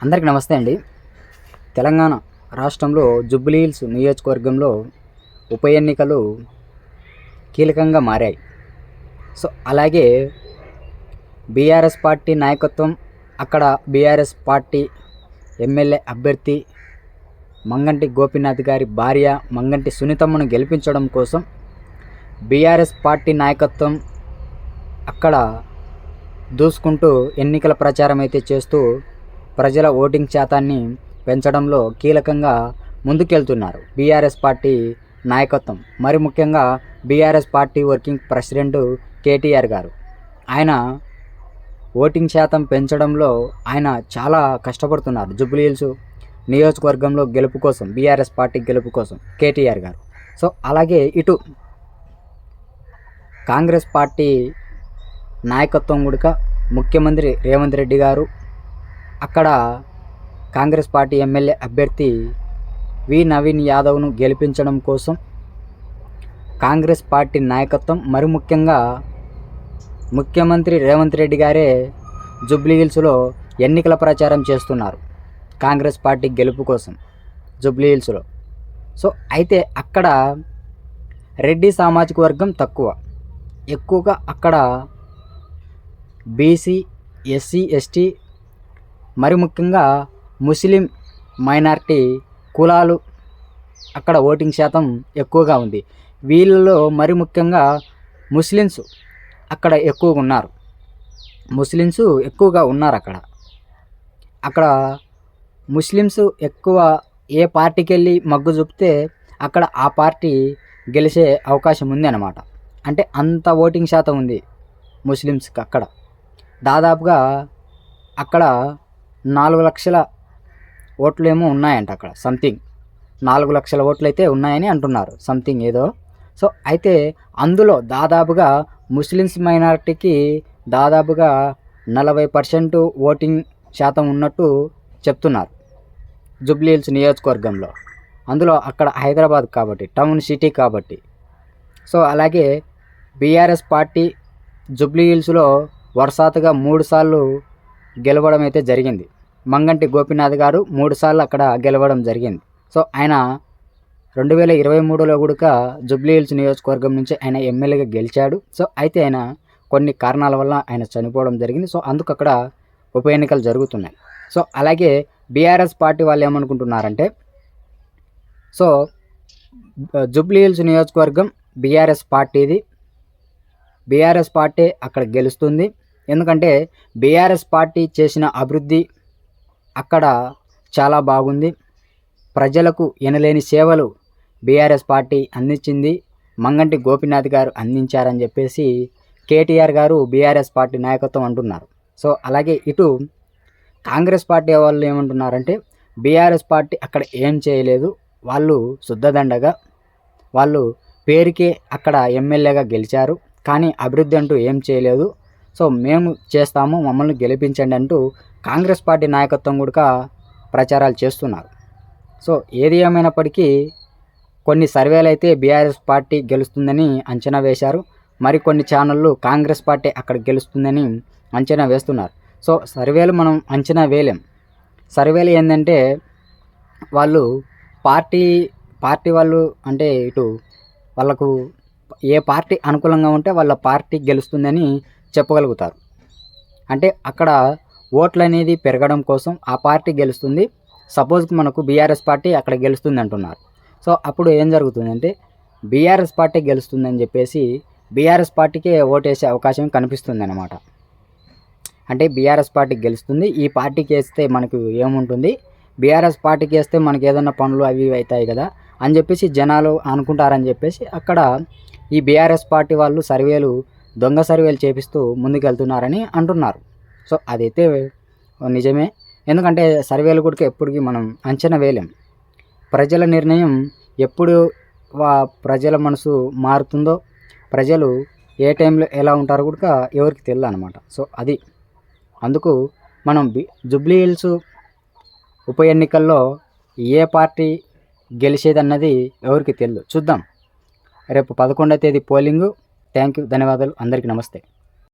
అందరికీ నమస్తే అండి. తెలంగాణ రాష్ట్రంలో జుబ్లీహిల్స్ నియోజకవర్గంలో ఉప ఎన్నికలు కీలకంగా మారాయి. సో అలాగే బీఆర్ఎస్ పార్టీ నాయకత్వం అక్కడ బీఆర్ఎస్ పార్టీ ఎమ్మెల్యే అభ్యర్థి మంగంటి గోపీనాథ్ గారి భార్య మంగంటి సునీతమ్మను గెలిపించడం కోసం బీఆర్ఎస్ పార్టీ నాయకత్వం అక్కడ దూసుకుంటూ ఎన్నికల ప్రచారం అయితే చేస్తూ ప్రజల ఓటింగ్ శాతాన్ని పెంచడంలో కీలకంగా ముందుకెళ్తున్నారు. బీఆర్ఎస్ పార్టీ నాయకత్వం. మరి ముఖ్యంగా BRS party working president KTR గారు. ఆయన ఓటింగ్ శాతం పెంచడంలో ఆయన చాలా కష్టపడుతున్నారు. జుబ్లీహిల్స్ నియోజకవర్గంలో గెలుపు కోసం బీఆర్ఎస్ పార్టీ గెలుపు కోసం కేటీఆర్ గారు. సో అలాగే ఇటు కాంగ్రెస్ పార్టీ నాయకత్వం కూడా ముఖ్యమంత్రి రేవంత్ రెడ్డి గారు అక్కడ కాంగ్రెస్ పార్టీ ఎమ్మెల్యే అభ్యర్థి వి నవీన్ యాదవ్ను గెలిపించడం కోసం కాంగ్రెస్ పార్టీ నాయకత్వం మరి ముఖ్యంగా ముఖ్యమంత్రి రేవంత్ రెడ్డి గారే జుబ్లీహిల్స్లో ఎన్నికల ప్రచారం చేస్తున్నారు కాంగ్రెస్ పార్టీ గెలుపు కోసం జుబ్లీహిల్స్లో సో అయితే అక్కడ రెడ్డి సామాజిక వర్గం తక్కువ. ఎక్కువగా అక్కడ బీసీ ఎస్సీ ఎస్టీ మరి ముఖ్యంగా ముస్లిం మైనార్టీ కులాలు అక్కడ ఓటింగ్ శాతం ఎక్కువగా ఉంది. వీళ్ళలో మరి ముఖ్యంగా ముస్లిమ్స్ అక్కడ ఎక్కువగా ఉన్నారు. ముస్లిమ్స్ ఎక్కువగా ఉన్నారు అక్కడ. అక్కడ ముస్లిమ్స్ ఎక్కువ ఏ పార్టీకి వెళ్ళి మగ్గు చూపితే అక్కడ ఆ పార్టీ గెలిచే అవకాశం ఉంది అన్నమాట. అంటే అంత ఓటింగ్ శాతం ఉంది ముస్లిమ్స్కి అక్కడ. దాదాపుగా అక్కడ నాలుగు లక్షల ఓట్లు ఏమో ఉన్నాయంట అక్కడ సంథింగ్ నాలుగు లక్షల ఓట్లు అయితే ఉన్నాయని అంటున్నారు సంథింగ్ ఏదో. సో అయితే అందులో దాదాపుగా ముస్లిమ్స్ మైనారిటీకి దాదాపుగా నలభై పర్సెంట్ ఓటింగ్ శాతం ఉన్నట్టు చెప్తున్నారు జుబ్లీహిల్స్ నియోజకవర్గంలో. అందులో అక్కడ హైదరాబాద్ కాబట్టి టౌన్ సిటీ కాబట్టి. సో అలాగే బీఆర్ఎస్ పార్టీ జుబ్లీహిల్స్లో వరుసాతుగా మూడుసార్లు గెలవడం అయితే జరిగింది. మంగంటి గోపీనాథ్ గారు మూడుసార్లు అక్కడ గెలవడం జరిగింది. సో ఆయన రెండు వేల ఇరవై మూడులో కూడా జుబ్లీహిల్స్ నియోజకవర్గం నుంచి ఆయన ఎమ్మెల్యేగా గెలిచాడు. సో అయితే ఆయన కొన్ని కారణాల వల్ల ఆయన చనిపోవడం జరిగింది. సో అందుకు అక్కడ ఉప ఎన్నికలు జరుగుతున్నాయి. సో అలాగే బీఆర్ఎస్ పార్టీ వాళ్ళు ఏమనుకుంటున్నారంటే సో జుబ్లీహిల్స్ నియోజకవర్గం బీఆర్ఎస్ పార్టీది. బీఆర్ఎస్ పార్టీ అక్కడ గెలుస్తుంది. ఎందుకంటే బీఆర్ఎస్ పార్టీ చేసిన అభివృద్ధి అక్కడ చాలా బాగుంది. ప్రజలకు ఎనలేని సేవలు బీఆర్ఎస్ పార్టీ అందించింది. మంగంటి గోపీనాథ్ గారు అందించారని చెప్పేసి కేటీఆర్ గారు బీఆర్ఎస్ పార్టీ నాయకత్వం అంటున్నారు. సో అలాగే ఇటు కాంగ్రెస్ పార్టీ వాళ్ళు ఏమంటున్నారంటే బీఆర్ఎస్ పార్టీ అక్కడ ఏం చేయలేదు. వాళ్ళు శుద్ధదండగా వాళ్ళు పేరుకే అక్కడ ఎమ్మెల్యేగా గెలిచారు. కానీ అభివృద్ధి అంటూ ఏం చేయలేదు. సో మేము చేస్తాము మమ్మల్ని గెలిపించండి అంటూ కాంగ్రెస్ పార్టీ నాయకత్వం కూడా ప్రచారాలు చేస్తున్నారు. సో ఏది ఏమైనప్పటికీ కొన్ని సర్వేలు అయితే బీఆర్ఎస్ పార్టీ గెలుస్తుందని అంచనా వేశారు. మరికొన్ని ఛానళ్ళు కాంగ్రెస్ పార్టీ అక్కడ గెలుస్తుందని అంచనా వేస్తున్నారు. సో సర్వేలు మనం అంచనా వేయలేం. సర్వేలు ఏంటంటే వాళ్ళు పార్టీ పార్టీ వాళ్ళు అంటే ఇటు వాళ్ళకు ఏ పార్టీ అనుకూలంగా ఉంటే వాళ్ళ పార్టీ గెలుస్తుందని చెప్పగలుగుతారు. అంటే అక్కడ ఓట్లు అనేది పెరగడం కోసం ఆ పార్టీ గెలుస్తుంది. సపోజ్ మనకు బీఆర్ఎస్ పార్టీ అక్కడ గెలుస్తుంది అంటున్నారు సో అప్పుడు ఏం జరుగుతుందంటే బీఆర్ఎస్ పార్టీ గెలుస్తుందని చెప్పేసి బీఆర్ఎస్ పార్టీకే ఓటేసే అవకాశం కనిపిస్తుంది అనమాట అంటే బీఆర్ఎస్ పార్టీ గెలుస్తుంది. ఈ పార్టీకి వేస్తే మనకు ఏముంటుంది? బీఆర్ఎస్ పార్టీకి వేస్తే మనకి ఏదైనా పనులు అవి ఇవి అవుతాయి కదా అని చెప్పేసి జనాలు అనుకుంటారని చెప్పేసి అక్కడ ఈ బీఆర్ఎస్ పార్టీ వాళ్ళు సర్వేలు దొంగ సర్వేలు చేపిస్తూ ముందుకెళ్తున్నారని అంటున్నారు. సో అదైతే నిజమే. ఎందుకంటే సర్వేలు కూడా ఎప్పటికీ మనం అంచనా వేయలేం. ప్రజల నిర్ణయం ఎప్పుడు వా ప్రజల మనసు మారుతుందో ప్రజలు ఏ టైంలో ఎలా ఉంటారో కూడా ఎవరికి తెలియదు అనమాట సో అది. అందుకు మనం బి జుబ్లీ హిల్స్ ఉప ఎన్నికల్లో ఏ పార్టీ గెలిచేదన్నది ఎవరికి తెలియదు చూద్దాం. రేపు పదకొండవ తేదీ పోలింగు. థ్యాంక్ యూ ధన్యవాదాలు. అందరికీ నమస్తే.